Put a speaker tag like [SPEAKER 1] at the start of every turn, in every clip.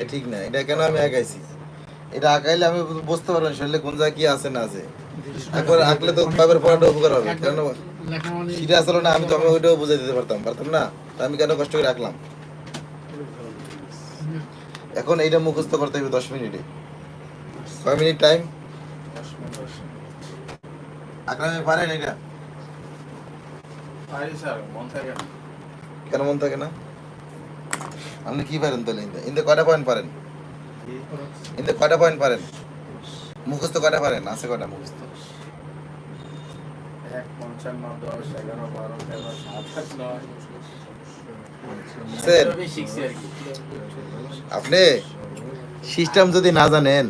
[SPEAKER 1] এ ঠিক না এটা কেন আমি আঁকাইছি এটা আঁকাইলে আমি বুঝতে পারব শরীরে কোন জায়গায় কি আছে না আছে। একবার আঁকলে তো পাইপের পড়াটা উপকার হবে কেন সেটা আসলে না আমি তো আমি ওইটাও বুঝাই দিতে পারতাম পারতাম না? তা আমি কেন কষ্ট করে রাখলাম এখন এইটা মুখস্থ করতে হবে দশ মিনিটে। কয় মিনিট টাইম আকরামে পারেন এটা?
[SPEAKER 2] পারি স্যার মন থাকে না।
[SPEAKER 1] কেন মন থাকে না? আপনি কি পারেন তাহলে? ইন্দে ইন্দে কয়টা পয়েন্ট পারেন? ইন্দে কয়টা পয়েন্ট পারেন? মুখস্থ কয়টা পারেন? আছে কয়টা মুখস্থ? আপনি সিস্টেম যদি না জানেন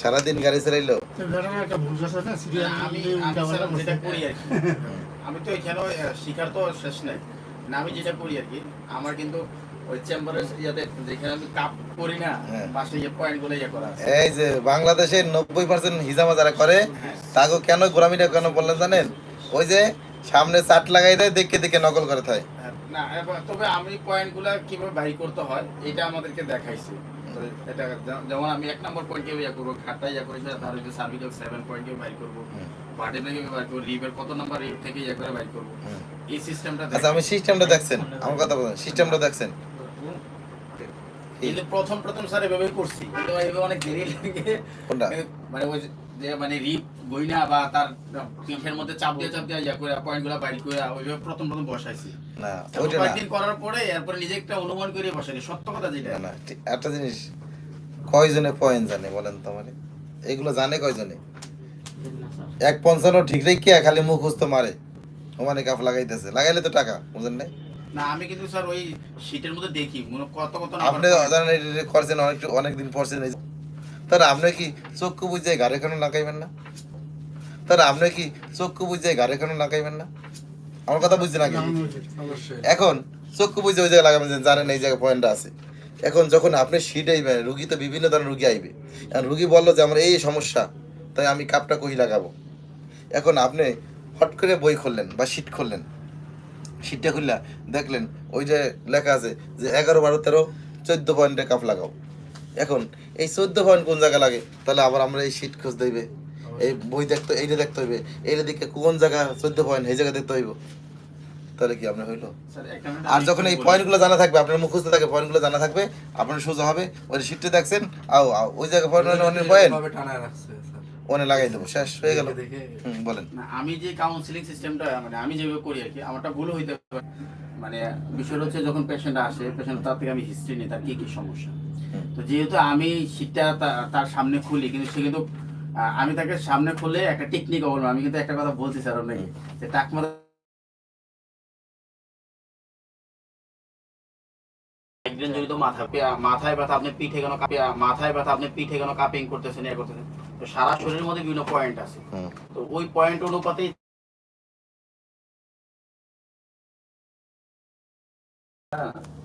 [SPEAKER 1] সারাদিন গাড়ি চালাইলো।
[SPEAKER 2] আমি তো এখানে শিকার তো শেষ নাই। না আমি যেটা করি আর কি আমার কিন্তু আমি
[SPEAKER 1] হ্যাঁ।
[SPEAKER 2] ইয়ে
[SPEAKER 1] এই যে বাংলাদেশের নব্বই পার্সেন্ট হিজামা যারা করে তাকে কেন কেন বললেন জানেন? ওই যে সামনে চাট লাগাই দেয় দেখে দেখে নকল করে থাকে।
[SPEAKER 2] না তবে আমি পয়েন্ট কীভাবে বাই করতে হয় এটা আমাদেরকে দেখাইছে। এটা যেমন আমি এক নম্বর পয়েন্ট ইয়া করব খাটটা ইয়া করে সার্ভিক্যাল সেভেন পয়েন্ট বাই করব।
[SPEAKER 1] হুম।
[SPEAKER 2] বাটে থেকে বাই করব রিপের কত নাম্বার থেকে ইয়া করে বাই করব। এই সিস্টেমটা
[SPEAKER 1] আচ্ছা আমি সিস্টেমটা দেখছেন আমার কথা বলেন সিস্টেমটা দেখছেন।
[SPEAKER 2] এই যে প্রথম প্রথম স্যার এভাবে করছি। কিন্তু এভাবে অনেক দেরি লাগে। মানে ওই যে মানে রিপ গইনা বা তার পিঠের মধ্যে চাপ দিয়ে চাপ দিয়ে ইয়া করে বাইর করে ওইভাবে প্রথম প্রথম বসাইছি।
[SPEAKER 1] না
[SPEAKER 2] তারপর
[SPEAKER 1] ওইটা
[SPEAKER 2] কয়েকদিন করার পরে এরপরে নিজে একটা অনুমান করে বসাইছি সত্য কথা যেটা।
[SPEAKER 1] না, একটা জিনিস কয়জনে পয়েন্ট জানে বলেন তো মানে এগুলো জানে কয়জনে? এক পঞ্চান্ন ঠিক রেখে খালি মুখস্থ মারে। ওমানে কাপ লাগাইতেছে। লাগাইলে তো টাকা বুঝেন নাই?
[SPEAKER 2] না আমি কিন্তু স্যার ওই শীটের মধ্যে দেখি মনে কত কত
[SPEAKER 1] আপনি জানেন এটা করছেন অনেক অনেক দিন পড়ছেন এই- তাহলে আপনি কি চক্ষু বুঝে গাড়ি কেন লাগাইবেন না? তাহলে আপনি কি চক্ষু বুঝে গাড়ি কেন লাগাইবেন না? আমার কথা বুঝছেন
[SPEAKER 3] অবশ্যই।
[SPEAKER 1] এখন চক্ষু বুঝে ওই জায়গায় লাগাবেন জানেন এই জায়গায় পয়েন্টটা আছে। এখন যখন আপনি সিট আইবেন রুগী তো বিভিন্ন ধরনের রুগী আইবে। এখন রুগী বলল যে আমার এই সমস্যা তাই আমি কাপটা কই লাগাবো? এখন আপনি হট করে বই খুললেন বা সিট খুললেন। সিটটা খুললা দেখলেন ওই যে লেখা আছে যে এগারো বারো তেরো চোদ্দ পয়েন্টে কাপ লাগাও। এখন এই চোদ্দ পয়েন্ট কোন জায়গায় লাগে? তাহলে আবার আমরা এই সিট খোঁজ হইবে এই বই দেখতে এইটা দেখতে হইবে। এইটা দিকে কোন জায়গা চোদ্দ পয়েন্ট এই জায়গা দেখতে হইব। তাহলে কি আপনার হইল? আর যখন এই পয়েন্টগুলো জানা থাকবে আপনার মুখস্থ থাকে পয়েন্টগুলো জানা থাকবে আপনার সোজা হবে। ওই শিটে দেখছেন আও ওই জায়গায় পয়েন্ট অনেক পয়েন্ট। ওনে লাগাই দেবো শেষ হয়ে গেল। বলেন।
[SPEAKER 2] আমি যে কাউন্সিলিং সিস্টেমটা মানে আমি যেভাবে করি আর কি আমারটা ভুল হইতে পারে। মানে বিষয়টা হচ্ছে যখন পেশেন্ট আসে পেশেন্ট তার থেকে আমি হিস্ট্রি নিই তার কি কি সমস্যা। তো যেহেতু আমি শীতটা তার সামনে খুলি কিন্তু সে কিন্তু আমি তাকে সামনে খুলে একটা টেকনিক অবলম্বন আমি কিন্তু একটা কথা বলছি স্যার আপনাকে যে টাকমা একদিন যদি তো মাথা মাথায় ব্যথা আপনি পিঠে কেন মাথায় ব্যথা আপনি পিঠে কেন কাপিং করতেছেন ইয়ে করতেছেন? তো সারা শরীরের মধ্যে বিভিন্ন পয়েন্ট আছে। তো ওই পয়েন্ট অনুপাতে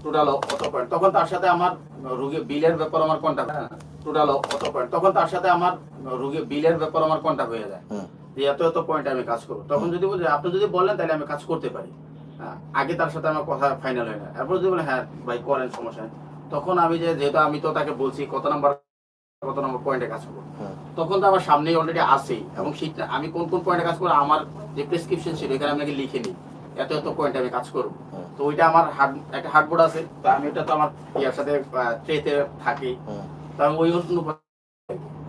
[SPEAKER 2] টোটাল কত পয়েন্ট তখন তার সাথে আমার রোগী বিলের ব্যাপার আমার কন্ট্যাক্ট টোটাল কত পয়েন্ট তখন তার সাথে আমার রোগী বিলের ব্যাপার আমার কন্ট্যাক্ট হয়ে যায়। যে এত এত পয়েন্টে আমি কাজ করব। তখন যদি বলি আপনি যদি বলেন তাহলে আমি কাজ করতে পারি। হ্যাঁ, আগে তার সাথে আমার কথা ফাইনাল হয় না। এরপর যদি বলে হ্যাঁ ভাই করেন সমস্যা তখন আমি যে যেহেতু আমি তো তাকে বলছি কত নাম্বার কত নম্বর পয়েন্টে কাজ করব। তখন তো আমার সামনেই অলরেডি আছেই এবং শীতটা আমি কোন কোন পয়েন্টে কাজ করব আমার যে প্রেসক্রিপশন ছিল এখানে আমি লিখে নিই। এত এত পয়েন্টে আমি কাজ করব। তো ওইটা আমার হার্ড একটা হার্ডবোর্ড আছে। তো আমি ওটা তো আমার ইয়ার সাথে ট্রেতে থাকি। তো আমি ওই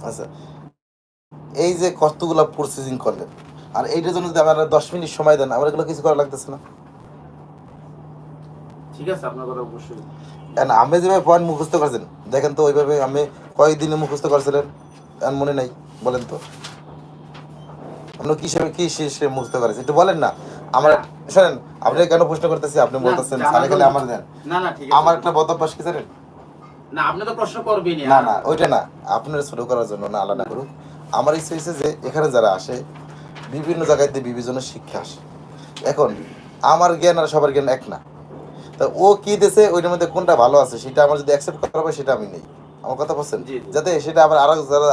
[SPEAKER 1] আচ্ছা। এই যে কতগুলো প্রসেসিং করলেন আর এইটার জন্য যদি আপনারা দশ মিনিট সময় দেন আমার এগুলো কিছু করা লাগতেছে না?
[SPEAKER 2] ঠিক আছে আপনার কথা অবশ্যই।
[SPEAKER 1] আমি যেভাবে পয়েন্ট মুখস্থ করছেন দেখেন তো ওইভাবে আমি কয়েকদিনে মুখস্থ করছিলেন? আর মনে নাই বলেন তো। কি মুখস্থ একটু বলেন না। আমার শোনেন আপনি কেন প্রশ্ন করতেছি? আপনি বলতেছেন সারে আমার দেন।
[SPEAKER 2] না না ঠিক
[SPEAKER 1] আমার একটা বদভ্যাস কি জানেন?
[SPEAKER 2] না আপনি তো প্রশ্ন করবেনই
[SPEAKER 1] না না ওইটা না। আপনার শুরু করার জন্য না আলাদা করুক। আমার ইচ্ছে হয়েছে যে এখানে যারা আসে বিভিন্ন জায়গাতে বিভিন্ন শিক্ষা আসে। এখন আমার জ্ঞান আর সবার জ্ঞান এক না। তা ও কি দেশে ওইটার মধ্যে কোনটা ভালো আছে সেটা আমার যদি অ্যাকসেপ্ট করা হবে সেটা আমি নেই। আমার কথা বলছেন। যাতে সেটা আবার আরও যারা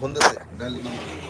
[SPEAKER 1] ফোন নাম্বার